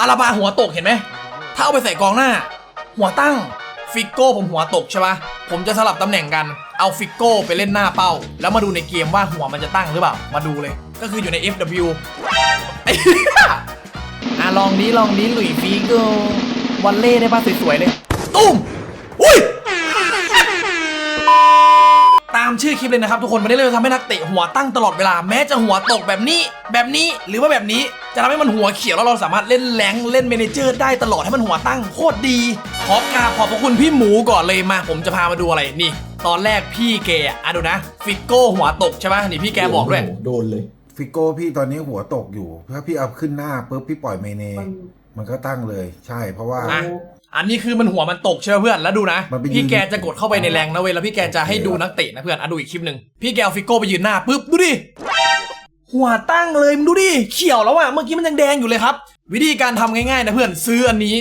อาราบาหัวตกเห็นไหม ถ้าเอาไปใส่กองหน้า หัวตั้ง ฟิกโก้ผมหัวตกใช่ปะผมจะสลับตำแหน่งกัน เอาฟิกโก้ไปเล่นหน้าเป้า แล้วมาดูในเกมว่าหัวมันจะตั้งหรือเปล่า มาดูเลย ก็คืออยู่ใน FW อะลองนี้ลองนี้หลุยฟิกโก้วอลเล่ได้ป่ะสวยๆเลย ตุ้ม อุ้ยตามชื่อคลิปเลยนะครับทุกคนวันนี้เราจะทำให้นักเตะหัวตั้งตลอดเวลาแม้จะหัวตกแบบนี้ แบบนี้หรือว่าแบบนี้ จะทำให้มันหัวเขียวแล้วเราสามารถเล่นแรงค์เล่นเมเนเจอร์ ได้ตลอดให้มันหัวตั้งโคตรดี ขอกราบขอบพระคุณพี่หมูก่อนเลยมา ผมจะพามาดูอะไรนี่ ตอนแรกพี่แกอะดูนะ ฟิกโก้หัวตกใช่ปะนี่พี่แกบอกด้วยโโหโดนเลย ฟิโก้พี่ตอนนี้หัวตกอยู่ถ้าพี่เอาขึ้นหน้าปุ๊บพี่ปล่อยเมเนมันมันก็ตั้งเลย ใช่เพราะว่าอะอันนี้คือมันหัวมันตกใช่ไหมเพื่อนแล้วดูนะมันไปยืนพี่แกจะกดเข้าไปในแรงนะเว้ยแล้วพี่แกจะให้ดูนักเตะนะเพื่อนอะดูอีกคลิปหนึ่งพี่แกเอาฟิโก้ไปยืนหน้าปุ๊บดูดิ หัวตั้งเลยมึงดูดิเขียวแล้วอะเมื่อกี้มันยังแดงอยู่เลยครับ วิธีการทำง่ายๆนะเพื่อนซื้ออันนี้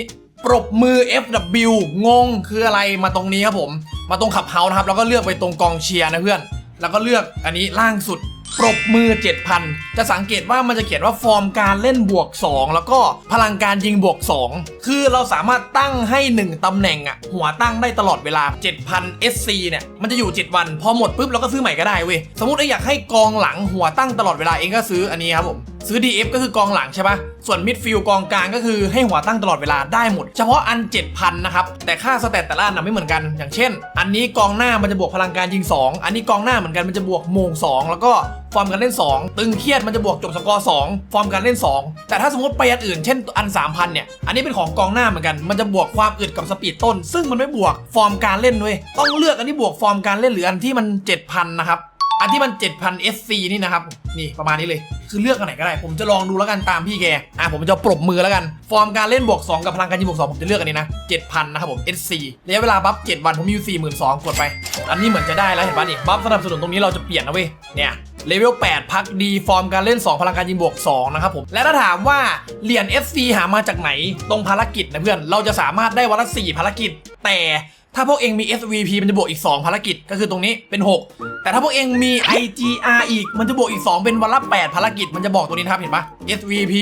ปรบมือ FW งงคืออะไรมาตรงนี้ครับผม มาตรงขับเฮานะครับแล้วก็เลือกไปตรงกองเชียร์นะเพื่อน แล้วก็เลือกอันนี้ล่างสุด ปรบมือ 7,000 จะสังเกตว่ามันจะเขียนว่าฟอร์มการเล่นบวก 2 แล้วก็พลังการยิงบวก 2 คือเราสามารถตั้งให้ 1 ตำแหน่งอะหัวตั้งได้ตลอดเวลา 7,000 SC เนี่ย มันจะอยู่ 7 วัน พอหมดปุ๊บเราก็ซื้อใหม่ก็ได้เว้ย สมมติเราอยากให้กองหลังหัวตั้งตลอดเวลาเองก็ซื้ออันนี้ครับผม ซื้อ DF ก็คือกองหลังใช่ปะส่วนมิดฟิลกองกลางก็คือให้หัวตั้งตลอดเวลาได้หมด เฉพาะอัน 7,000 นะครับ แต่ค่าสแตทแต่ละอันนไม่เหมือนกัน อย่างเช่น อันนี้กองหน้ามันจะบวกพลังการยิง 2 อันนี้กองหน้าเหมือนกันมันจะบวกโมง 2 แล้วก็ฟอร์มการเล่น 2 ตึงเครียดมันจะบวกจบสกอร์2ฟอร์มการเล่น 2 แต่ถ้าสมมติไปอันอื่นเช่นอัน 3,000 เนี่ย อันนี้เป็นของกองหน้าเหมือนกัน มันจะบวกความอึดกับสปีดต้น ซึ่งมันไม่บวกฟอร์มการเล่นด้วยต้องเลือกอันที่บวกฟอร์มการเล่นหรืออันที่มัน 7,000 นะครับ อันที่มัน 7,000 SC นี่นะครับ นี่ประมาณนี้เลย คือเลือกอันไหนก็ได้ ผมจะลองดูแล้วกันตามพี่แก อะผมจะปรบมือแล้วกัน ฟอร์มการเล่นบวก 2 กับพลังการยิงบวก 2 ผมจะเลือกอันนี้นะ 7,000 นะครับผม SC ระยะเวลาบัฟ 7 วัน ผมมีอยู่ 42,000 กดไป อันนี้เหมือนจะได้แล้วเห็นป่ะนี่ บัฟสนับสนุนตรงนี้เราจะเปลี่ยนนะเว้ย เนี่ยเลเวล 8 พักดี ฟอร์มการเล่น 2 พลังการยิงบวก 2 นะครับผม และถ้าถามว่า เหรียญ SC หามาจากไหน ตรงภารกิจนะเพื่อน เราจะสามารถได้วันละ4ภารกิจ แต่ ถ้าพวกเองมี SVP มันจะบวกอีก 2 ภารกิจก็คือตรงนี้เป็น 6 แต่ถ้าพวกเองมี IGR อีกมันจะบวกอีก 2 เป็นวันละ 8 ภารกิจมันจะบอกตัวนี้นะครับเห็นปะ SVP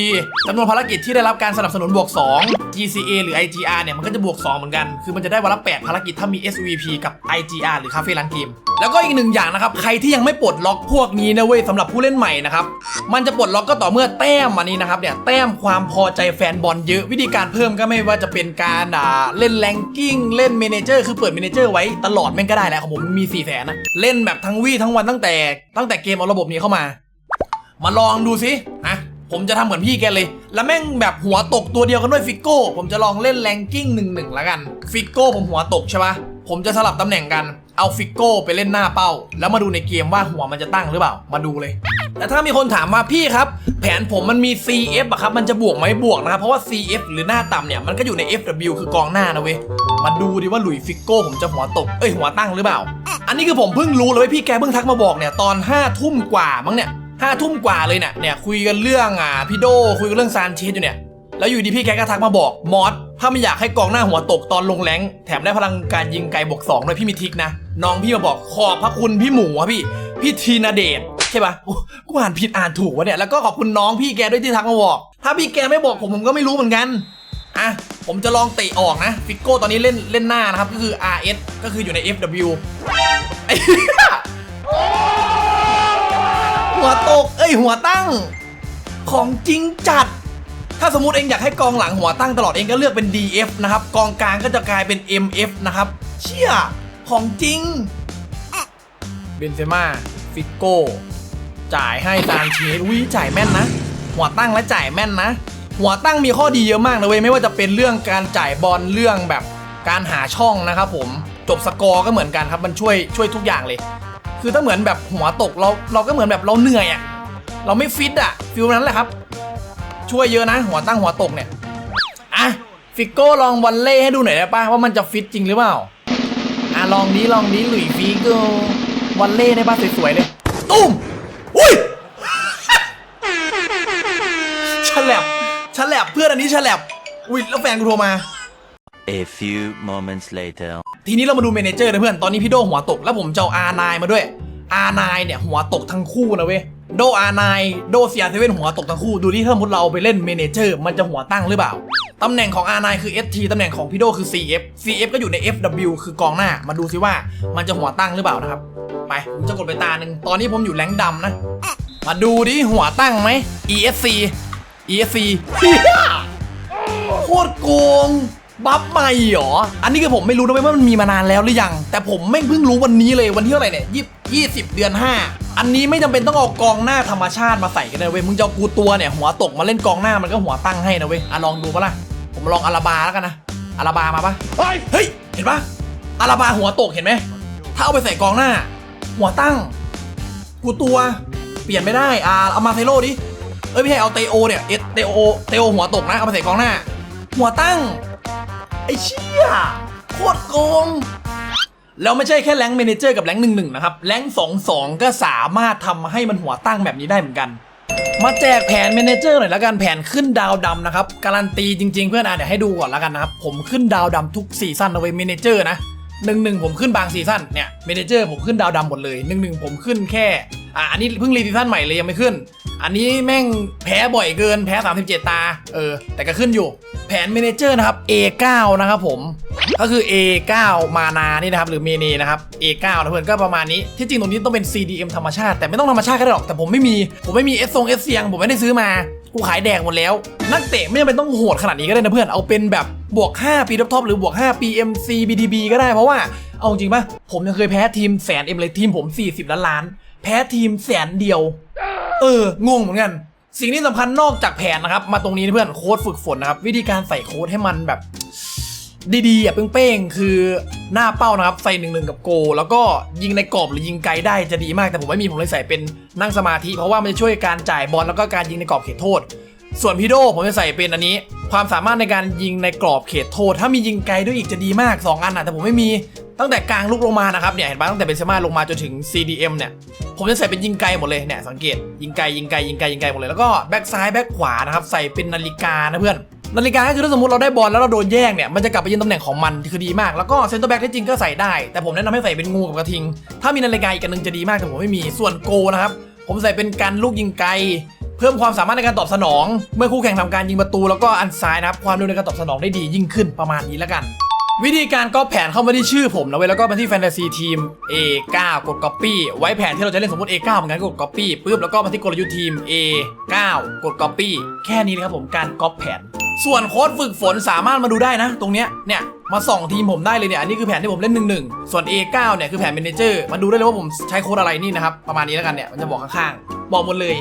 จำนวนภารกิจที่ได้รับการสนับสนุนบวก 2 GCA หรือ IGR เนี่ยมันก็จะบวก 2 เหมือนกัน คือมันจะได้วันละ 8 ภารกิจถ้ามี SVP กับ IGR หรือคาเฟ่ร้านเกมแล้วก็อีกหนึ่งอย่างนะครับใครที่ยังไม่ปลดล็อกพวกนี้นะเว้ยสำหรับผู้เล่นใหม่นะครับมันจะปลดล็อกก็ต่อเมื่อแต้มอันนี้นะครับเนี่ยแต้มความพอใจแฟนบอลเยอะวิธีการเพิ่มก็ไม่ว่าจะเป็นการเล่นแรงกิ้งเล่นเมนเจอร์คือเปิดเมเนเจอร์ไว้ตลอดแม่งก็ได้แหละของผมมี4ี่แสนนะเล่นแบบทั้งวี่ทั้งวันตั้งแต่ตั้งแต่เกมเอาระบบนี้เข้ามา มาลองดูสินะผมจะทำเหมือนพี่แกเลย แล้วแม่งแบบหัวตกตัวเดียวกันด้วยฟิกโก้ ผมจะลองเล่นแรงกิ้งหนึ่งหนึ่งแล้วกัน ฟิกโก้ผมหัวตกใช่ปะผมจะสลับตำแหน่งกัน เอาฟิกโก้ไปเล่นหน้าเป้า แล้วมาดูในเกมว่าหัวมันจะตั้งหรือเปล่า มาดูเลย แต่ถ้ามีคนถามว่าพี่ครับ แผนผมมันมี CF อะครับ มันจะบวกไหมบวกนะครับ เพราะว่า CF หรือหน้าต่ำเนี่ย มันก็อยู่ใน FW คือกองหน้านะเว้ย มาดูดิว่าหลุยส์ฟิกโก้ผมจะหัวตก เอ้ย หัวตั้งหรือเปล่า อันนี้คือผมเพิ่งรู้เลยพี่แกเพิ่งทักมาบอกเนี่ยตอน5้าทุ่มกว่ามั้งเนี่ยห้าทุ่มกว่าเลยเนี่ยเนี่ยคุยกันเรื่องอ่าพี่โดคุยกันเรื่องซานเชสอยู่เนี่ยแล้วอยู่ดีพี่แกก็ทักมาบอกมอสถ้าไม่อยากให้กองหน้าหัวตกตอนลงแรงแถมได้พลังการยิงไกลบวก2ด้วยพี่มีทิกนะ น้องพี่มาบอกขอบพระคุณพี่หมูอะพี่ พี่ทีนาเดช ใช่ปะกูอ่านผิดอ่านถูกวะเนี่ย แล้วก็ขอบคุณน้องพี่แกด้วยที่ทักมาบอก ถ้าพี่แกไม่บอกผมผมก็ไม่รู้เหมือนกัน อะ ผมจะลองเตะออกนะ ฟิกโก้ตอนนี้เล่นเล่นหน้านะครับ ก็คือ RS ก็คืออยู่ใน FW ไอ้หัวตก เอ้ย หัวตั้ง ของจริงจัด ถ้าสมมติเองอยากให้กองหลังหัวตั้งตลอดเองก็เลือกเป็น DF นะครับ กองกลางก็จะกลายเป็น MF นะครับ เชี่ย ของจริง เบนเซม่า ฟิกโก้ จ่ายให้ซานเชสอุ้ยจ่ายแม่นนะ หัวตั้งและจ่ายแม่นนะ หัวตั้งมีข้อดีเยอะมากนะเว้ยไม่ว่าจะเป็นเรื่องการจ่ายบอลเรื่องแบบการหาช่องนะครับผมจบสกอร์ก็เหมือนกันครับมันช่วยช่วยทุกอย่างเลย คือถ้าเหมือนแบบหัวตกเราเราก็เหมือนแบบเราเหนื่อยอะเราไม่ฟิตอะฟิลนั้นแหละครับ ช่วยเยอะนะ หัวตั้งหัวตกเนี่ยอะฟิกโก้ลองวันเล่ให้ดูหน่อยได้ป่ะว่ามันจะฟิตจริงหรือเปล่าอะลองนี้ลองนี้หลุยฟิกโก้วันเล่ได้ป่ะสวยๆเลยตุ้ม อุ้ยฉลับฉลับเพื่อนอันนี้ฉลับอุ้ยแล้วแฟนกูโทรมา A few moments later. ทีนี้เรามาดูเมเนเจอร์นะเพื่อน ตอนนี้พี่โดหัวตก แล้วผมจะเอา R9 มาด้วย R9 เนี่ยหัวตกทั้งคู่นะเว้ย โดอาไนโดเซียเซเว่นหัวตกทั้งคู่ ดูที่ถ้าสมมติเราไปเล่นเมเนเจอร์ มันจะหัวตั้งหรือเปล่า ตำแหน่งของ R9 คือ ST ตำแหน่งของพี่โดคือ CF CF ก็อยู่ใน FW คือกองหน้า มาดูซิว่ามันจะหัวตั้งหรือเปล่านะครับ ไปผมจะกดไปตาหนึ่งตอนนี้ผมอยู่แรงดำนะ มาดูดิหัวตั้งไหม ESC ESC เหี้ยโคตรโกงบัฟใหม่เหรอ อันนี้คือผมไม่รู้นะเว้ยว่ามันมีมานานแล้วหรือยัง แต่ผมไม่เพิ่งรู้วันนี้เลยวันที่เท่าไหร่เนี่ยยี่ยี่สิบเดือน 5 อันนี้ไม่จำเป็นต้องเอากองหน้าธรรมชาติมาใส่กันเลยเว้ย มึงจะเอากูตัวเนี่ยหัวตกมาเล่นกองหน้ามันก็หัวตั้งให้นะเว้ย อะลองดูปะล่ะ ผมลองอาราบาแล้วกันนะอาราบามาปะเฮ้ยเห็นปะอาราบาหัวตกเห็นไหมถ้าเอาไปใส่กองหน้า หัวตั้ง กูตัวเปลี่ยนไม่ได้อ่าเอามาเซโร่ดิเอ้ยไม่ใช่เอาเตโอเนี่ยเอเตโอเตโอหัวตกนะเอาไปใส่กองหน้า หัวตั้งไอ้เชี่ยโคตรโกงแล้วไม่ใช่แค่แรงค์เมเนเจอร์กับแรงหนึ่งหนึ่งนะครับแรงสองสองก็สามารถทำให้มันหัวตั้งแบบนี้ได้เหมือนกัน มาแจกแผนเมนเจอร์หน่อยละกันแผนขึ้นดาวดำนะครับ การันตีจริงๆเพื่อนอะเดี๋ยวให้ดูก่อนละกันนะครับ ผมขึ้นดาวดำทุกซีซั่นเอาไว้เมนเจอร์นะ หนึ่งหนึ่งผมขึ้นบางซีซั่นเนี่ยเมเนเจอร์ผมขึ้นดาวดำหมดเลยหนึ่งหนึ่งผมขึ้นแค่อะอันนี้เพิ่งรีซีซั่นใหม่เลยยังไม่ขึ้น อันนี้แม่งแพ้บ่อยเกินแพ้ 37 ตา เออ แต่ก็ขึ้นอยู่ แผนเมเนเจอร์นะครับ A9 นะครับผม ก็คือ A9 มานานี่นะครับ หรือเมเนนะครับ A9 นะเพื่อนก็ประมาณนี้ ที่จริงตรงนี้ต้องเป็น CDM ธรรมชาติ แต่ไม่ต้องธรรมชาติก็ได้หรอกแต่ผมไม่มีผมไม่มี S ทรง S เสียงผมไม่ได้ซื้อมา กูขายแดกหมดแล้ว นักเตะไม่จำเป็นต้องโหดขนาดนี้ก็ได้นะเพื่อนเอาเป็นแบบบวก 5 ปีท็อปๆหรือบวก5 PMC BDB ก็ได้เพราะว่าเอาจริงป่ะผมยังเคยแพ้ทีมแสนเอ็มเลยทีมผม 40 ล้านล้าน แพ้ทีมแสนเดียว เอองงเหมือนกัน สิ่งที่สำคัญนอกจากแผนนะครับ มาตรงนี้นะเพื่อนโค้ดฝึกฝนนะครับ วิธีการใส่โค้ดให้มันแบบ ดีๆอะเป้งๆคือหน้าเป้านะครับใส่หนึ่งหนึ่งกับโก แล้วก็ยิงในกรอบหรือยิงไกลได้จะดีมากแต่ผมไม่มีผมเลยใส่เป็นนั่งสมาธิ เพราะว่ามันจะช่วยการจ่ายบอลแล้วก็การยิงในกรอบเขตโทษ ส่วนพีโดผมจะใส่เป็นอันนี้ ความสามารถในการยิงในกรอบเขตโทษ ถ้ามียิงไกลด้วยอีกจะดีมากสองอันอะแต่ผมไม่มีตั้งแต่กลางลูกลงมานะครับเนี่ยเห็นปะตั้งแต่เบนเซม่าลงมาจนถึง CDM เนี่ยผมจะใส่เป็นยิงไกลหมดเลยเนี่ยสังเกตยิงไกลยิงไกลยิงไกลยิงไกลหมดเลยแล้วก็แบ็กซ้ายแบ็กขวานะครับใส่เป็นนาฬิกานะเพื่อน นาฬิกาก็คือถ้าสมมติเราได้บอลแล้วเราโดนแย่งเนี่ยมันจะกลับไปยืนตำแหน่งของมันคือดีมากแล้วก็เซนเตอร์แบ็กที่จริงก็ใส่ได้ แต่ผมแนะนำให้ใส่เป็นงูกับกระทิง ถ้ามีนาฬิกาอีกอันหนึงจะดีมากแต่ผมไม่มีส่วนโกนะครับผมใส่เป็นการลูกยิงไกลเพิ่มความสามารถในการตอบสนอง เมื่อคู่แข่งทำการยิงประตูแล้วก็อันซ้ายนะครับความเร็วในการตอบสนองได้ดียิ่งขึ้นประมาณนี้แล้วกัน วิธีการก๊อปแผนเข้ามาที่ชื่อผมนะเว้ยแล้วก็มาที่แฟนตาซีทีม A9 กด Copy ไว้แผนที่เราจะเล่นสมมติ A9 เหมือนกันก็กด Copy ปุ๊บแล้วก็มาที่กลยุทธ์ทีม A9 กด Copy แค่นี้นะครับผมการก๊อปแผน ส่วนโค้ดฝึกฝนสามารถมาดูได้นะ ตรงเนี้ยเนี่ยมาส่องทีมผมได้เลยเนี่ยอันนี้คือแผนที่ผมเล่น1 1ส่วน A9 เนี่ยคือแผนเมนเจอร์มาดูได้เลยว่าผมใช้โค้ดอะไรนี่นะครับประมาณนี้แล้วกันเนี่ยมันจะบอกข้างๆบอกหมดเลย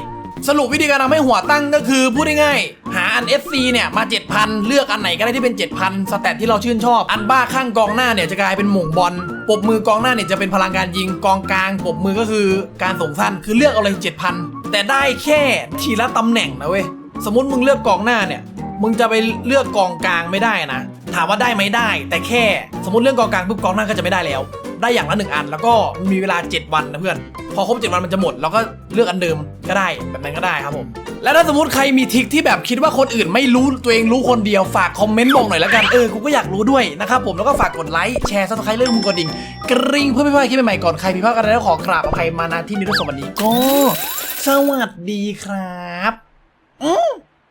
สรุปวิธีการทำให้หัวตั้งก็คือพูดง่ายๆหาอัน SC เนี่ยมา 7,000 เลือกอันไหนก็ได้ที่เป็น 7,000 สแตทที่เราชื่นชอบ อันบ้าข้างกองหน้าเนี่ยจะกลายเป็นหม่งบอลปบมือกองหน้าเนี่ยจะเป็นพลังการยิงกองกลางปบมือก็คือการส่งสั้นคือเลือกเอาเลย7,000 แต่ได้แค่ทีละตำแหน่งนะเว้ยสมมติมึงเลือกกองหน้าเนี่ย มึงจะไปเลือกกองกลางไม่ได้นะ ถามว่าได้ไหมได้ แต่แค่สมมติเรื่องกองกลางปุ๊บกองหน้าก็จะไม่ได้แล้ว ได้อย่างละหนึ่งอัน แล้วก็มีเวลา 7 วันนะเพื่อน พอครบ7วันมันจะหมดเราก็เลือกอันเดิมก็ได้แบบนั้นก็ได้ครับผมแล้วถ้าสมมติใครมีทิคที่แบบคิดว่าคนอื่นไม่รู้ตัวเองรู้คนเดียวฝากคอมเมนต์บอกหน่อยแล้วกันเออกูก็อยากรู้ด้วยนะครับผมแล้วก็ฝากกดไลค์แชร์ซับสไครต์เรื่องมุมกระดิ่งกริ๊งเพื่อไม่พลาดคลิปใหม่ๆก่อนใครผิดพลาดกันแล้วขอกราบอภัยมาณที่นี้ด้วยสวัสดีก็สวัสดีครับ อืม